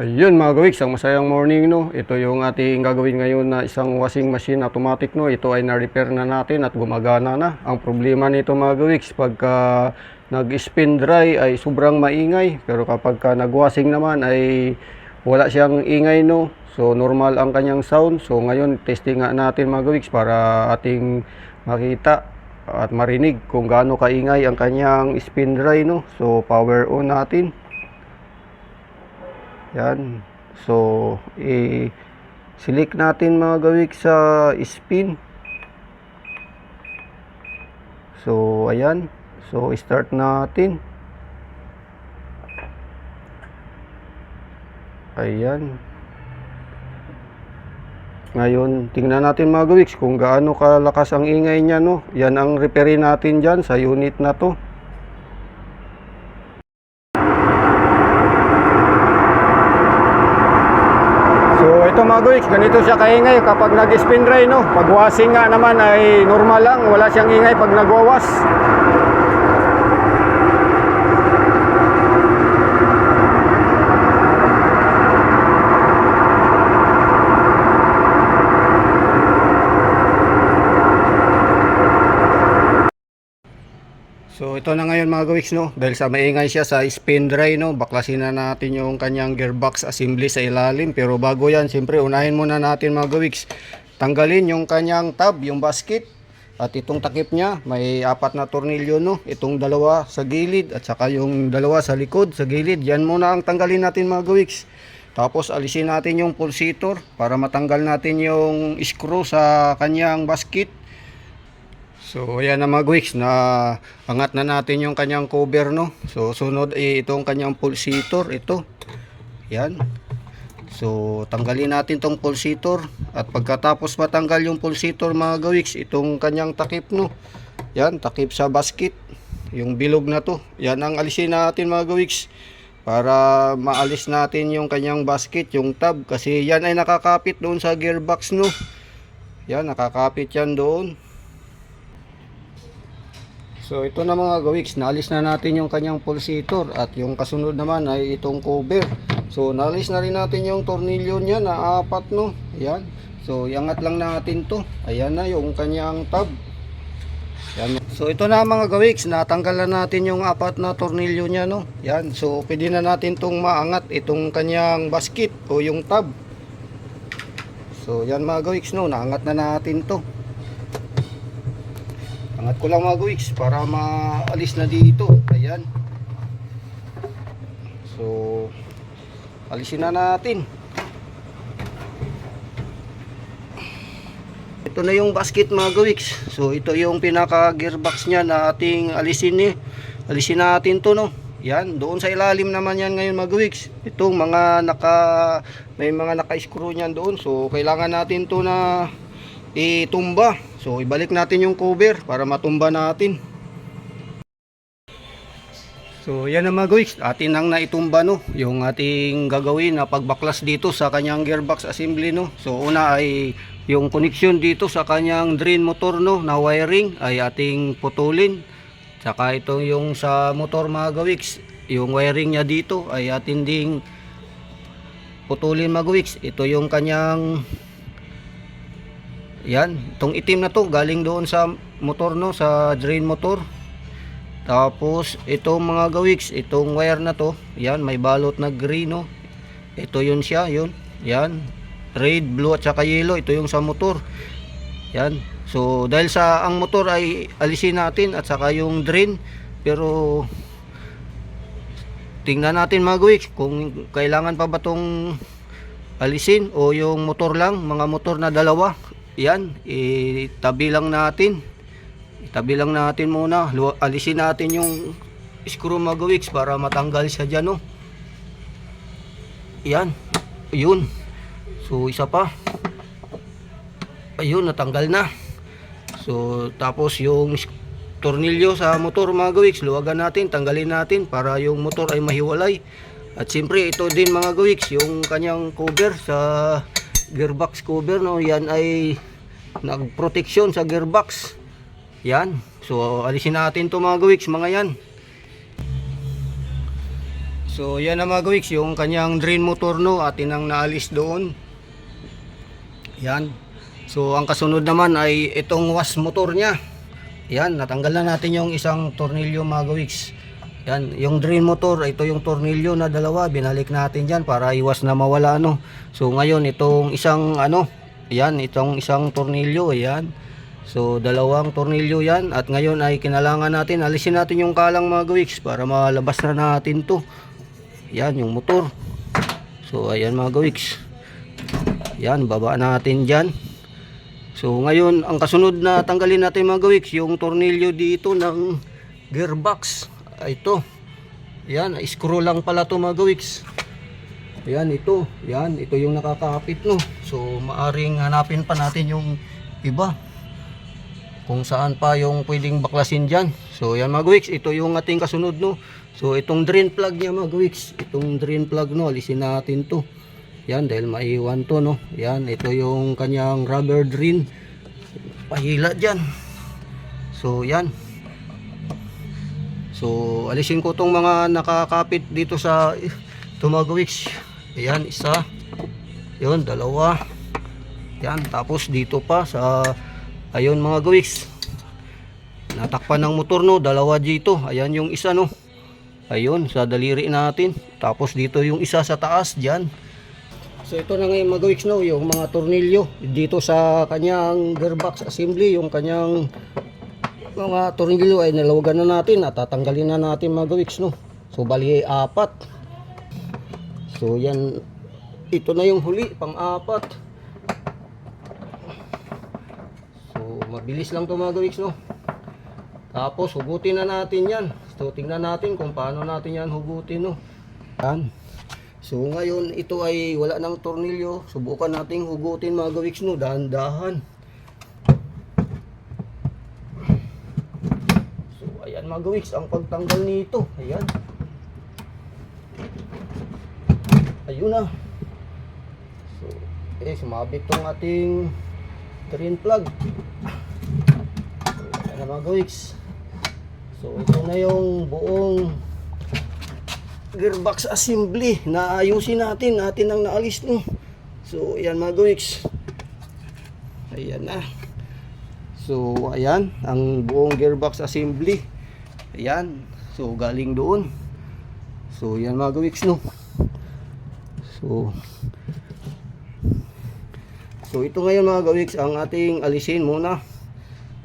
Ayun mga gawiks, ang masayang morning no. Ito yung ating gagawin ngayon na isang washing machine automatic no. Ito ay na-repair na natin at gumagana na. Ang problema nito mga gawiks, pagka nag-spin dry ay sobrang maingay. Pero kapag ka nag-washing naman ay wala siyang ingay no. So normal ang kanyang sound. So ngayon testing nga natin mga gawiks para ating makita at marinig kung gaano kaingay ang kanyang spin dry no. So power on natin. Yan. So, i-select natin mga gawik sa spin. So, ayan. So, start natin. Ayan. Ngayon, tingnan natin mga gawiks kung gaano kalakas ang ingay niya, no? Yan ang repairin natin dyan sa unit na to. So guys, ganito siya kaingay kapag nag-spin dry no. Pag washing nga naman ay normal lang, wala siyang ingay pag nagwawas. So ito na ngayon mga gawiks no, dahil sa maingay siya sa spin dry no, baklasin na natin yung kanyang gearbox assembly sa ilalim. Pero bago yan, siyempre unahin muna natin mga gawiks, tanggalin yung kanyang tab, yung basket. At itong takip niya, may apat na tornilyo no, itong dalawa sa gilid at saka yung dalawa sa likod, sa gilid. Yan muna ang tanggalin natin mga gawiks. Tapos alisin natin yung pulsator para matanggal natin yung screw sa kanyang basket. So ayan na mga Gwix, na angat na natin yung kanyang cover no. So sunod ay itong kanyang pulsator, ito. Yan. So tanggalin natin tong pulsator at pagkatapos matanggal yung pulsator mga Gwix, itong kanyang takip no. Yan, takip sa basket. Yung bilog na to. Yan ang alisin natin mga Gwix para maalis natin yung kanyang basket, yung tab kasi yan ay nakakapit doon sa gearbox no. Yan, nakakapit yan doon. So ito na mga gawiks, naalis na natin yung kanyang pulsator at yung kasunod naman ay itong cover. So naalis na rin natin yung tornilyo niya na apat no. Yan. So iangat lang natin to. Ayan na yung kanyang tab. Yan. So ito na mga gawiks, natanggal na natin yung apat na tornilyo niya no. Yan. So pwede na natin tong maangat itong kanyang basket o yung tab. So yan mga gawiks no, naangat na natin to. Angat ko lang mga guwiks para maalis na dito. Ayan. So, alisin na natin. Ito na yung basket mga guwiks. So, ito yung pinaka gearbox niya na ating alisin eh. Alisin natin to no. Yan, doon sa ilalim naman yan ngayon mga guwiks. Itong mga naka, may mga naka-screw niyan doon. So, kailangan natin to na itumba. So ibalik natin yung cover para matumba natin. So yan na mga atin ang naitumba no, yung ating gagawin na pagbaklas dito sa kanyang gearbox assembly no. So una ay yung connection dito sa kanyang drain motor no, na wiring ay ating putulin. Saka ito yung sa motor mga yung wiring niya dito ay atin ding putulin mga. Ito yung kanyang yan, itong itim na to galing doon sa motor no, sa drain motor. Tapos itong mga gawiks, itong wire na to, yan may balot na green no. Ito yun siya, yun. Yan. Red, blue at saka yellow, ito yung sa motor. Yan. So dahil sa ang motor ay alisin natin at saka yung drain, pero tingnan natin mga gawiks kung kailangan pa ba tong alisin o yung motor lang, mga motor na dalawa yan, itabi lang natin. Itabi lang natin muna. Alisin natin yung screw mga gawiks para matanggal siya dyan, no. Yan. Yun. So, isa pa. Ayun, natanggal na. So, tapos yung tornilyo sa motor mga gawiks, luwagan natin, tanggalin natin para yung motor ay mahiwalay. At siyempre, ito din mga gawiks, yung kanyang cover sa gearbox cover, no, yan ay nagproteksyon sa gearbox. Yan. So, alisin natin to mga gawiks, mga yan. So yan na mga gawiks, yung kanyang drain motor no, atin ang naalis doon. Yan. So ang kasunod naman ay itong wash motor niya. Yan, natanggal na natin yung isang tornilyo mga gawiks. Yan, yung drain motor, ito yung tornilyo na dalawa, binalik natin dyan para iwas na mawala no. So ngayon itong isang ano, yan, itong isang tornilyo, yan. So dalawang tornilyo yan at ngayon ay kinalangan natin, alisin natin yung kalang mga gawiks para malabas na natin to. Yan, yung motor. So ayan mga gawiks. Yan, baba natin dyan. So ngayon, ang kasunod na tanggalin natin mga gawiks, yung tornilyo dito ng gearbox. Ito. Yan, screw lang pala to mga gawiks. Yan, ito. Yan, ito yung nakakapit no. So maaring hanapin pa natin yung iba. Kung saan pa yung pwedeng baklasin dyan. So yan mga gawiks, ito yung ating kasunod no. So itong drain plug niya mga gawiks, itong drain plug no, alisin natin to. Yan dahil maiwan to no. Yan ito yung kanyang rubber drain. Pahila diyan. So yan. So alisin ko tong mga nakakapit dito sa tumagawiks. Yan isa. Yon dalawa. Yan tapos dito pa sa ayun mga gawiks. Natakpan ng motor no, dalawa dito. Ayan yung isa no. Ayun, sa daliri natin. Tapos dito yung isa sa taas, dyan. So ito na ngayon mga gawiks no, yung mga tornilyo. Dito sa kanyang gearbox assembly, yung kanyang mga tornilyo ay nalawagan na natin at tatanggalin na natin mga gawiks no. So bali apat. So yan, ito na yung huli, pang-apat. So mabilis lang to mga gawiks no. Tapos hugutin na natin yan. So tingnan natin kung paano natin yan hugutin no. Yan. So ngayon ito ay wala ng tornilyo. Subukan nating hugutin mga gawiks no, dahan-dahan. So ayan mga gawiks ang pagtanggal nito. Ayan. Ayun na. So eh sumabit tong ating drain plug. Ayan na mga gawiks. So ito na yung buong gearbox assembly na ayusin natin natin ang naalis no so ayan mga gawiks ayan na so ayan ang buong gearbox assembly ayan so galing doon so ayan mga gawiks no so so ito ngayon mga gawiks ang ating alisin muna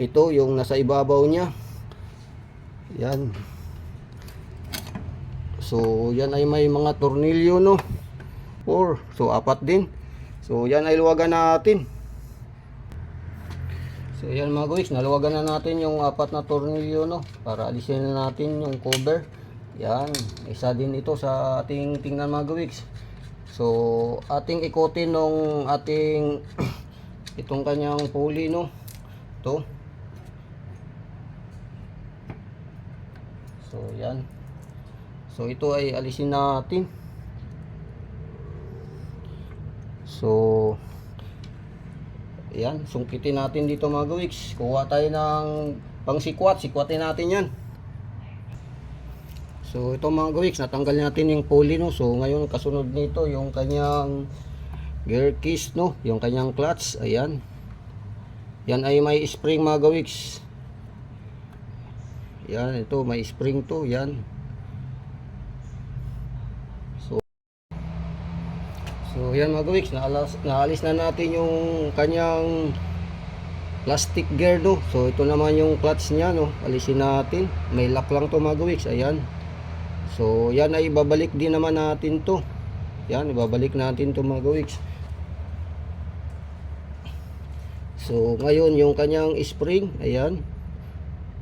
ito yung nasa ibabaw niya yan So, yan ay may mga tornilyo, no? 4. So, apat din. So, yan ay luwagan natin. So, yan mga guys, naluwagan na natin yung apat na tornilyo, no? Para alisin na natin yung cover. Yan. Isa din ito sa ating tingnan mga guys. So, ating ikotin nung ating itong kanyang pulley, no? Ito. So, yan. So ito ay alisin natin. So Ayan, sungkitin natin dito mga gawiks. Kuha tayo ng pang sikwat, sikwatin natin 'yan. So ito mga gawiks, natanggal natin yung pulley no. So ngayon kasunod nito yung kanyang gear keys no, yung kanyang clutch, ayan. Yan ay may spring mga gawiks. Yan, ito may spring to, yan. So yan mga gawiks, naalas, naalis na natin yung kanyang plastic gear no. So ito naman yung clutch niya no. Alisin natin. May lock lang to mga gawiks, ayan. So yan ay ibabalik din naman natin to. Yan, ibabalik natin to mga gawiks. So ngayon yung kanyang spring, ayan.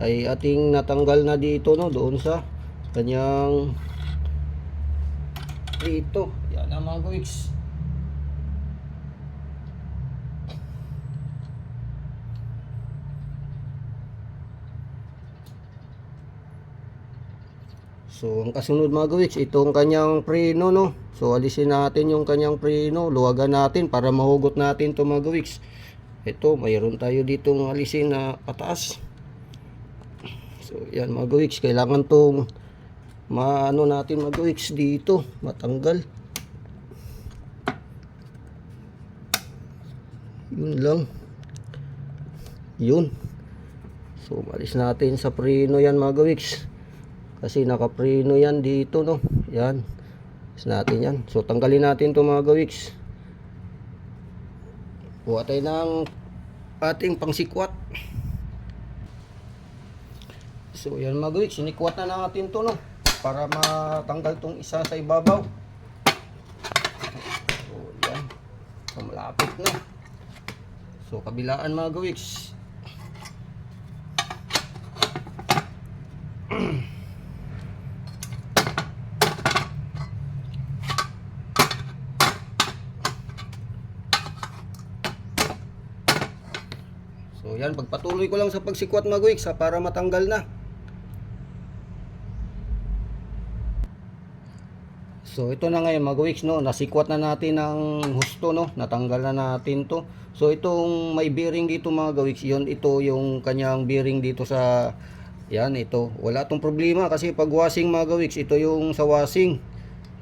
Ay ating natanggal na dito no doon sa kanyang dito. Yan ang mga gawiks. So, ang kasunod mga gawiks, itong kanyang preno, no? So, alisin natin yung kanyang preno, luwagan natin para mahugot natin to mga gawiks. Ito, mayroon tayo ditong alisin na pataas. So, yan mga gawiks, kailangan tong maano natin mag-wix dito, matanggal. Yun lang. Yun. So, malis natin sa preno yan mga gawiks. Kasi nakapreno yan dito, no? Yan. Malis natin yan. So, tanggalin natin to mga gawiks. Kuha tayo ng ating pangsikwat. So, yan mga gawiks. Sinikwat na natin to, no? Para matanggal tong isa sa ibabaw. So, yan. So, malapit na. So, kabilaan mga gawiks. So, yan. Pagpatuloy ko lang sa pagsikwat ha, para matanggal na. So ito na ngayon mga weeks no, nasikwat na natin ng husto no, natanggal na natin to. So itong may bearing dito mga gawiks, yon ito yung kanyang bearing dito sa yan ito. Wala tong problema kasi pag washing mga gawiks, ito yung sa washing.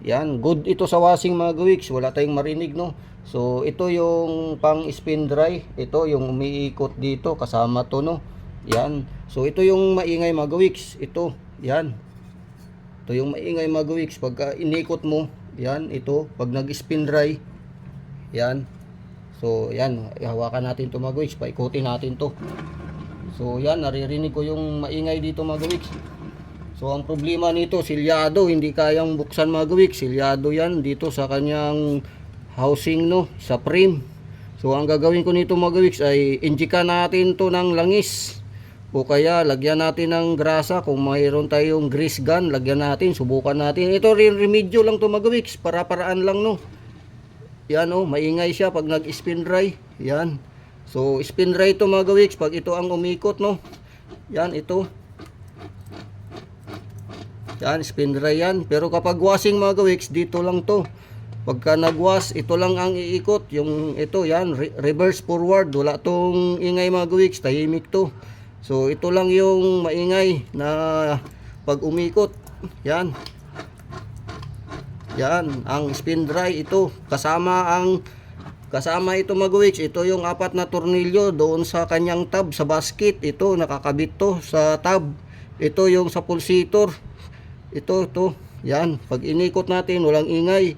Yan, good ito sa washing mga gawiks, wala tayong marinig no. So ito yung pang spin dry, ito yung umiikot dito kasama to no. Yan. So ito yung maingay mga gawiks, ito. Yan. Ito yung maingay mga gawiks. Pagka inikot mo, yan, ito. Pag nag-spin dry, yan. So, yan. Hawakan natin ito mga gawiks. Paikutin natin to. So, yan. Naririnig ko yung maingay dito mga gawiks. So, ang problema nito, silyado. Hindi kayang buksan mga gawiks. Silyado yan dito sa kanyang housing, no? Sa frame. So, ang gagawin ko nito mga gawiks ay injika natin to ng langis. O kaya lagyan natin ng grasa kung mayroon tayong grease gun, lagyan natin, subukan natin. Ito rin remedyo lang to magawiks, para paraan lang no. Yan oh, maingay siya pag nag-spin dry. Yan. So spin dry to mga gawiks pag ito ang umikot no. Yan ito. Yan, spin dry yan. Pero kapag washing mga gawiks, dito lang to. Pagka nagwash, ito lang ang iikot. Yung ito, yan, re- reverse forward. Wala tong ingay mga gawiks, tahimik to. So ito lang yung maingay na pag umikot. Yan. Yan, ang spin dry ito. Kasama ang kasama ito magwiks. Ito yung apat na tornilyo doon sa kanyang tab sa basket. Ito nakakabit to sa tab. Ito yung sa pulsator. Ito to. Yan, pag inikot natin walang ingay.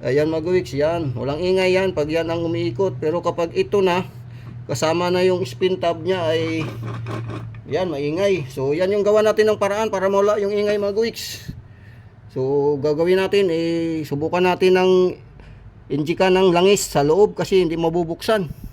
Ayan magwiks, yan. Walang ingay yan pag yan ang umiikot. Pero kapag ito na, kasama na yung spin tab niya ay yan maingay so yan yung gawa natin ng paraan para mawala yung ingay mga so gagawin natin eh subukan natin ng injika ng langis sa loob kasi hindi mabubuksan